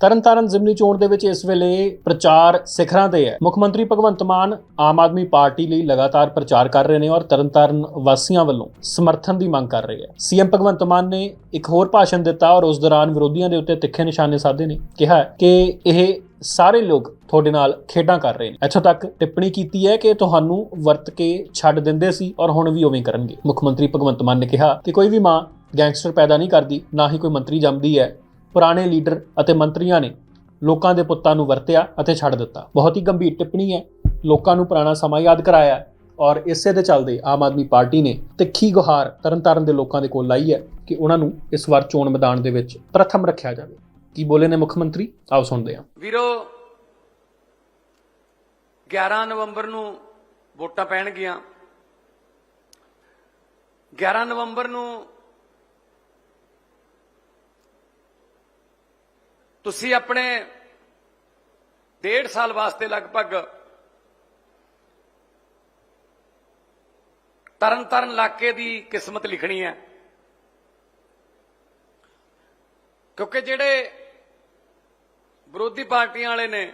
ਤਰਨਤਾਰਨ ਜ਼ਿਮਨੀ ਚੋਣ ਦੇ ਵਿੱਚ ਇਸ ਵੇਲੇ ਪ੍ਰਚਾਰ ਸਿਖਰਾਂ ਤੇ ਹੈ। ਮੁੱਖ ਮੰਤਰੀ ਭਗਵੰਤ ਮਾਨ ਆਮ ਆਦਮੀ ਪਾਰਟੀ ਲਈ ਲਗਾਤਾਰ ਪ੍ਰਚਾਰ ਕਰ ਰਹੇ ਨੇ ਔਰ ਤਰਨਤਾਰਨ ਵਾਸੀਆਂ ਵੱਲੋਂ ਸਮਰਥਨ ਦੀ ਮੰਗ ਕਰ ਰਹੇ ਹੈ। ਸੀਐਮ ਭਗਵੰਤ ਮਾਨ ਨੇ ਇੱਕ ਹੋਰ ਭਾਸ਼ਣ ਦਿੱਤਾ ਔਰ ਉਸ ਦੌਰਾਨ ਵਿਰੋਧੀਆਂ ਦੇ ਉੱਤੇ ਤਿੱਖੇ ਨਿਸ਼ਾਨੇ ਸਾਧੇ ਨੇ। ਕਿਹਾ ਕਿ ਇਹ ਸਾਰੇ ਲੋਕ ਤੁਹਾਡੇ ਨਾਲ ਖੇਡਾਂ ਕਰ ਰਹੇ ਨੇ। ਇੱਥੋਂ ਤੱਕ ਟਿੱਪਣੀ ਕੀਤੀ ਹੈ ਕਿ ਤੁਹਾਨੂੰ ਵਰਤ ਕੇ ਛੱਡ ਦਿੰਦੇ ਸੀ ਔਰ ਹੁਣ ਵੀ ਉਵੇਂ ਕਰਨਗੇ। ਮੁੱਖ ਮੰਤਰੀ ਭਗਵੰਤ ਮਾਨ ਨੇ ਕਿਹਾ ਕਿ ਕੋਈ ਵੀ ਮਾਂ ਗੈਂਗਸਟਰ ਪੈਦਾ ਨਹੀਂ ਕਰਦੀ, ਨਾ ਹੀ ਕੋਈ ਮੰਤਰੀ ਜੰਮਦੀ ਹੈ। ਪੁਰਾਣੇ ਲੀਡਰ ਅਤੇ ਮੰਤਰੀਆਂ ਨੇ ਲੋਕਾਂ ਦੇ ਪੁੱਤਾਂ ਨੂੰ ਵਰਤਿਆ ਅਤੇ ਛੱਡ ਦਿੱਤਾ। ਬਹੁਤ ਹੀ ਗੰਭੀਰ ਟਿੱਪਣੀ ਹੈ। ਲੋਕਾਂ ਨੂੰ ਪੁਰਾਣਾ ਸਮਾਂ ਯਾਦ ਕਰਾਇਆ ਔਰ ਇਸੇ ਦੇ ਚੱਲਦੇ ਆਮ ਆਦਮੀ ਪਾਰਟੀ ਨੇ ਤਿੱਖੀ ਗੁਹਾਰ ਤਰਨਤਾਰਨ ਦੇ ਲੋਕਾਂ ਦੇ ਕੋਲ ਲਾਈ ਹੈ ਕਿ ਉਹਨਾਂ ਨੂੰ ਇਸ ਵਾਰ ਚੋਣ ਮੈਦਾਨ ਦੇ ਵਿੱਚ ਪ੍ਰਥਮ ਰੱਖਿਆ ਜਾਵੇ। ਕੀ ਬੋਲੇ ਨੇ ਮੁੱਖ ਮੰਤਰੀ? ਆਓ ਸੁਣਦੇ ਹਾਂ। ਵੀਰੋ 11 ਨਵੰਬਰ ਨੂੰ ਵੋਟਾਂ ਪੈਣਗੀਆਂ। 11 ਨਵੰਬਰ ਨੂੰ ਤੁਸੀਂ ਆਪਣੇ ਡੇਢ ਸਾਲ ਵਾਸਤੇ ਲਗਭਗ ਤਰਨ ਤਰਨ ਇਲਾਕੇ ਦੀ ਕਿਸਮਤ ਲਿਖਣੀ ਹੈ। ਕਿਉਂਕਿ ਜਿਹੜੇ ਵਿਰੋਧੀ ਪਾਰਟੀਆਂ ਵਾਲੇ ਨੇ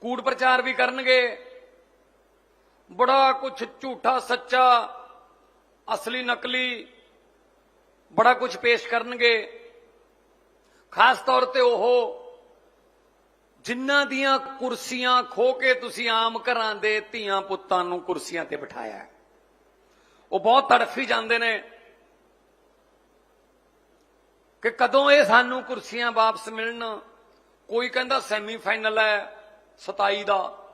ਕੂੜ ਪ੍ਰਚਾਰ ਵੀ ਕਰਨਗੇ, ਬੜਾ ਕੁਝ ਝੂਠਾ, ਸੱਚਾ, ਅਸਲੀ, ਨਕਲੀ ਬੜਾ ਕੁਝ ਪੇਸ਼ ਕਰਨਗੇ। ਖਾਸ ਤੌਰ ਤੇ ਉਹ ਜਿਨ੍ਹਾਂ ਦੀਆਂ ਕੁਰਸੀਆਂ ਖੋ ਕੇ ਤੁਸੀਂ ਆਮ ਘਰਾਂ ਦੇ ਧੀਆਂ ਪੁੱਤਾਂ ਨੂੰ ਕੁਰਸੀਆਂ ਤੇ ਬਿਠਾਇਆ ਉਹ ਬਹੁਤ ਤੜਫੀ ਜਾਂਦੇ ਨੇ ਕਿ ਕਦੋਂ ਇਹ ਸਾਨੂੰ ਕੁਰਸੀਆਂ ਵਾਪਸ ਮਿਲਣ। ਕੋਈ ਕਹਿੰਦਾ ਸੈਮੀਫਾਈਨਲ ਹੈ 27 ਦਾ।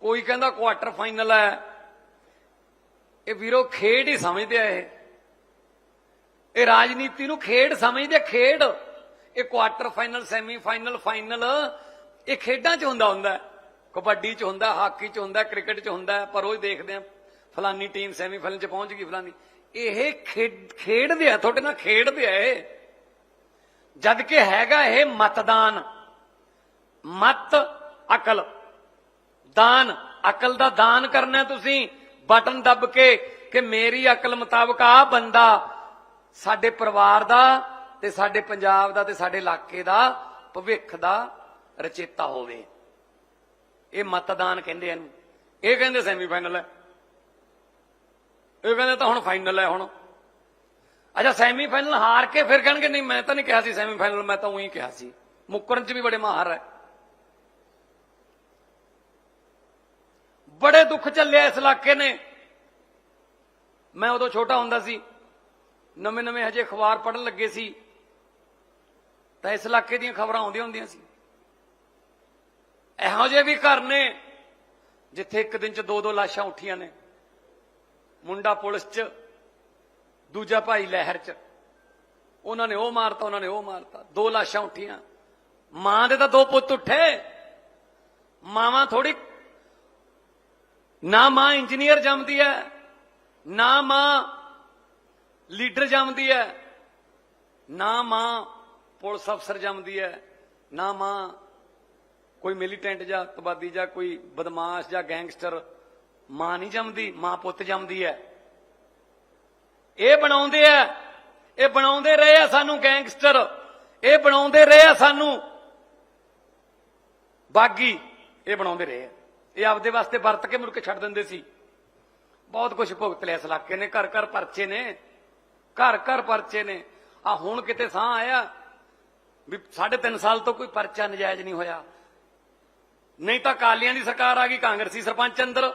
ਕੋਈ ਕਹਿੰਦਾ ਕੁਆਟਰ ਫਾਈਨਲ ਹੈ। ਇਹ ਵੀਰੋ ਖੇਡ ਹੀ ਸਮਝਦੇ ਆ ਇਹ। ਇਹ ਰਾਜਨੀਤੀ ਨੂੰ ਖੇਡ ਸਮਝਦੇ, ਖੇਡ। ਇਹ ਕੁਆਟਰ ਫਾਈਨਲ ਸੈਮੀਫਾਈਨਲ ਫਾਈਨਲ ਇਹ ਖੇਡਾਂ 'ਚ ਹੁੰਦਾ ਹੁੰਦਾ ਕਬੱਡੀ 'ਚ ਹੁੰਦਾ, ਹਾਕੀ 'ਚ ਹੁੰਦਾ, ਕ੍ਰਿਕਟ 'ਚ ਹੁੰਦਾ ਪਰ ਉਹ ਦੇਖਦੇ ਆ ਫਲਾਨੀ ਟੀਮ ਸੈਮੀਫਾਈਨਲ 'ਚ ਪਹੁੰਚ ਗਈ ਫਲਾਨੀ। ਇਹ ਖੇਡਦੇ ਆ, ਤੁਹਾਡੇ ਨਾਲ ਖੇਡਦੇ ਆ ਇਹ। ਜਦ ਕਿ ਹੈਗਾ ਇਹ ਮਤਦਾਨ। ਮਤ, ਅਕਲ। ਦਾਨ, ਅਕਲ ਦਾ ਦਾਨ ਕਰਨਾ ਤੁਸੀਂ। ਬਟਨ ਦੱਬ ਕੇ ਕਿ ਮੇਰੀ ਅਕਲ ਮੁਤਾਬਕ ਆ ਬੰਦਾ ਸਾਡੇ ਪਰਿਵਾਰ ਦਾ ਤੇ ਸਾਡੇ ਪੰਜਾਬ ਦਾ ਤੇ ਸਾਡੇ ਇਲਾਕੇ ਦਾ ਭਵਿੱਖ ਦਾ ਰਚੇਤਾ ਹੋਵੇ। ਇਹ ਮਤਦਾਨ ਕਹਿੰਦੇ ਇਹਨੂੰ। ਇਹ ਕਹਿੰਦੇ ਸੈਮੀਫਾਈਨਲ ਹੈ। ਇਹ ਕਹਿੰਦੇ ਤਾਂ ਹੁਣ ਫਾਈਨਲ ਹੈ ਹੁਣ। ਅੱਛਾ ਸੈਮੀਫਾਈਨਲ ਹਾਰ ਕੇ ਫਿਰ ਕਹਿਣਗੇ, ਨਹੀਂ, ਮੈਂ ਤਾਂ ਨਹੀਂ ਕਿਹਾ ਸੀ ਸੈਮੀਫਾਈਨਲ ਮੈਂ ਤਾਂ ਉਹੀ ਕਿਹਾ ਸੀ। ਮੁੱਕਰਨ ਚ ਵੀ ਬੜੇ ਮਾਹਰ ਹੈ। ਬੜੇ ਦੁੱਖ ਚੱਲਿਆ ਇਸ ਇਲਾਕੇ ਨੇ। ਮੈਂ ਉਦੋਂ ਛੋਟਾ ਹੁੰਦਾ ਸੀ। ਨਵੇਂ ਨਵੇਂ ਹਜੇ ਅਖਬਾਰ ਪੜ੍ਹਨ ਲੱਗੇ ਸੀ, ਤਾਂ ਇਸ ਇਲਾਕੇ ਦੀਆਂ ਖਬਰਾਂ ਆਉਂਦੀਆਂ ਹੁੰਦੀਆਂ ਸੀ। ਇਹੋ ਜਿਹੇ ਵੀ ਘਰ ਨੇ, ਜਿੱਥੇ ਇੱਕ ਦਿਨ ਚ ਦੋ ਦੋ ਲਾਸ਼ਾਂ ਉੱਠੀਆਂ ਨੇ। ਮੁੰਡਾ ਪੁਲਿਸ ਚ, ਦੂਜਾ ਭਾਈ ਲਹਿਰ ਚ। ਉਹਨਾਂ ਨੇ ਉਹ ਮਾਰਤਾ, ਉਹਨਾਂ ਨੇ ਉਹ ਮਾਰਤਾ। ਦੋ ਲਾਸ਼ਾਂ ਉੱਠੀਆਂ। ਮਾਂ ਦੇ ਤਾਂ ਦੋ ਪੁੱਤ ਉੱਠੇ। ਮਾਵਾਂ ਥੋੜੀ ਨਾ ਮਾਂ ਇੰਜੀਨੀਅਰ ਜੰਮਦੀ ਹੈ, ਨਾ ਮਾਂ ਲੀਡਰ ਜੰਮਦੀ ਹੈ, ਨਾ ਮਾਂ ਪੁਲਿਸ ਅਫਸਰ ਜੰਮਦੀ ਹੈ, ਨਾ ਮਾਂ ਕੋਈ ਮਿਲੀਟੈਂਟ ਜਾਂ ਤਬਾਦੀ ਜਾਂ ਕੋਈ ਬਦਮਾਸ਼ ਜਾਂ ਗੈਂਗਸਟਰ, ਮਾਂ ਨਹੀਂ ਜੰਮਦੀ, ਮਾਂ ਪੁੱਤ ਜੰਮਦੀ ਹੈ। ਇਹ ਬਣਾਉਂਦੇ ਆ ਇਹ ਬਣਾਉਂਦੇ ਰਹੇ ਆ ਸਾਨੂੰ ਗੈਂਗਸਟਰ, ਇਹ ਬਣਾਉਂਦੇ ਰਹੇ ਆ ਸਾਨੂੰ ਬਾਗੀ, ਇਹ ਬਣਾਉਂਦੇ ਰਹੇ ਆ। ਇਹ ਆਪਦੇ ਵਾਸਤੇ ਵਰਤ ਕੇ ਮੁੜ ਕੇ ਛੱਡ ਦਿੰਦੇ ਸੀ। ਬਹੁਤ ਕੁਝ ਭੁਗਤ ਲਿਆ ਇਸ ਇਲਾਕੇ ਨੇ, ਘਰ ਘਰ ਪਰਚੇ ਨੇ। ਘਰ ਘਰ ਪਰਚੇ ਨੇ। ਆ ਹੁਣ ਕਿਤੇ ਸਾਹ ਆਇਆ ਵੀ ਸਾਢੇ ਤਿੰਨ ਸਾਲ ਤੋਂ ਕੋਈ ਪਰਚਾ ਨਜਾਇਜ਼ ਨਹੀਂ ਹੋਇਆ। ਨਹੀਂ ਤਾਂ ਕਾਲੀਆਂ ਦੀ ਸਰਕਾਰ ਆ ਗਈ, ਕਾਂਗਰਸੀ ਸਰਪੰਚ ਅੰਦਰ।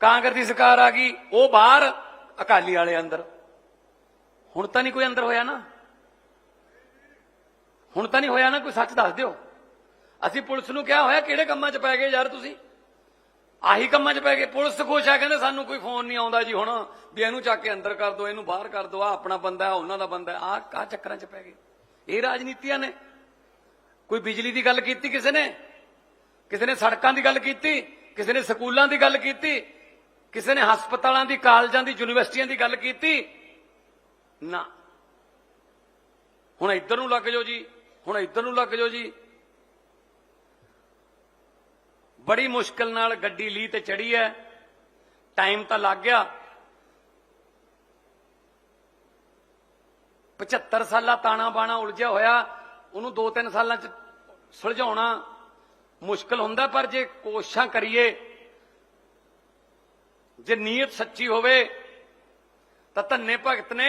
ਕਾਂਗਰਸ ਦੀ ਸਰਕਾਰ ਆ ਗਈ, ਉਹ ਬਾਹਰ, ਅਕਾਲੀ ਵਾਲੇ ਅੰਦਰ। ਹੁਣ ਤਾਂ ਨਹੀਂ ਕੋਈ ਅੰਦਰ ਹੋਇਆ ਨਾ। ਹੁਣ ਤਾਂ ਨਹੀਂ ਹੋਇਆ ਨਾ, ਕੋਈ ਸੱਚ ਦੱਸ ਦਿਓ। ਅਸੀਂ ਪੁਲਿਸ ਨੂੰ ਕਿਹਾ ਹੋਇਆ, ਕਿਹੜੇ ਕੰਮਾਂ 'ਚ ਪੈ ਗਏ ਯਾਰ ਤੁਸੀਂ? ਆਹੀ ਕੰਮਾਂ 'ਚ ਪੈ ਗਏ। ਪੁਲਿਸ ਖੁਸ਼ ਆ, ਕਹਿੰਦੇ ਸਾਨੂੰ ਕੋਈ ਫੋਨ ਨਹੀਂ ਆਉਂਦਾ ਜੀ ਹੁਣ, ਵੀ ਇਹਨੂੰ ਚੱਕ ਕੇ ਅੰਦਰ ਕਰ ਦਿਓ ਇਹਨੂੰ ਬਾਹਰ ਕਰ ਦਿਓ ਆ ਆਪਣਾ ਬੰਦਾ ਉਹਨਾਂ ਦਾ ਬੰਦਾ ਹੈ। ਆਹ ਕਾ ਚੱਕਰਾਂ 'ਚ ਪੈ ਗਏ। ਇਹ ਰਾਜਨੀਤੀਆਂ ਨੇ। ਕੋਈ ਬਿਜਲੀ ਦੀ ਗੱਲ ਕੀਤੀ ਕਿਸੇ ਨੇ? ਕਿਸੇ ਨੇ ਸੜਕਾਂ ਦੀ ਗੱਲ ਕੀਤੀ? ਕਿਸੇ ਨੇ ਸਕੂਲਾਂ ਦੀ ਗੱਲ ਕੀਤੀ? ਕਿਸੇ ਨੇ ਹਸਪਤਾਲਾਂ ਦੀ, ਕਾਲਜਾਂ ਦੀ, ਯੂਨੀਵਰਸਿਟੀਆਂ ਦੀ ਗੱਲ ਕੀਤੀ? ਨਾ। ਹੁਣ ਇੱਧਰ ਨੂੰ ਲੱਗ ਜਾਓ ਜੀ, ਹੁਣ ਇੱਧਰ ਨੂੰ ਲੱਗ ਜਾਓ ਜੀ। ਬੜੀ ਮੁਸ਼ਕਲ ਨਾਲ ਗੱਡੀ ਲੀ ਤੇ ਚੜੀ ਹੈ। ਟਾਈਮ ਤਾਂ ਲੱਗ ਗਿਆ। 75 ਸਾਲਾ ਤਾਣਾ ਬਾਣਾ ਉਲਝਿਆ ਹੋਇਆ, ਉਹਨੂੰ 2-3 ਸਾਲਾਂ ਚ ਸੁਲਝਾਉਣਾ ਮੁਸ਼ਕਲ ਹੁੰਦਾ, ਪਰ ਜੇ ਕੋਸ਼ਿਸ਼ਾਂ ਕਰੀਏ, ਜੇ ਨੀਅਤ ਸੱਚੀ ਹੋਵੇ, ਤਾਂ ਧੰਨੇ ਭਗਤ ਨੇ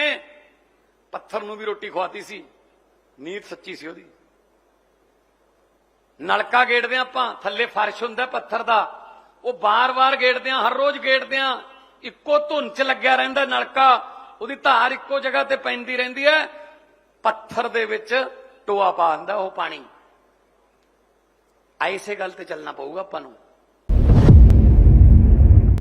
ਪੱਥਰ ਨੂੰ ਵੀ ਰੋਟੀ ਖਵਾਤੀ ਸੀ। ਨੀਅਤ ਸੱਚੀ ਸੀ ਉਹਦੀ। ਨਲਕਾ ਗੇੜਦੇ ਹਾਂ ਆਪਾਂ, ਥੱਲੇ ਫਰਸ਼ ਹੁੰਦਾ ਪੱਥਰ ਦਾ। ਉਹ ਬਾਰ-ਬਾਰ ਗੇੜਦੇ ਹਾਂ ਹਰ ਰੋਜ਼ ਗੇੜਦੇ ਹਾਂ ਇੱਕੋ ਧੁੰਨ ਚ ਲੱਗਿਆ ਰਹਿੰਦਾ ਨਲਕਾ, ਉਹਦੀ ਧਾਰ ਇੱਕੋ ਜਗ੍ਹਾ ਤੇ ਪੈਂਦੀ ਰਹਿੰਦੀ ਹੈ ਪੱਥਰ ਦੇ ਵਿੱਚ ਟੋਆ ਪਾ ਦਿੰਦਾ ਉਹ ਪਾਣੀ। ਐਸੇ ਗੱਲ ਤੇ ਚੱਲਣਾ ਪਊਗਾ ਆਪਾਂ ਨੂੰ।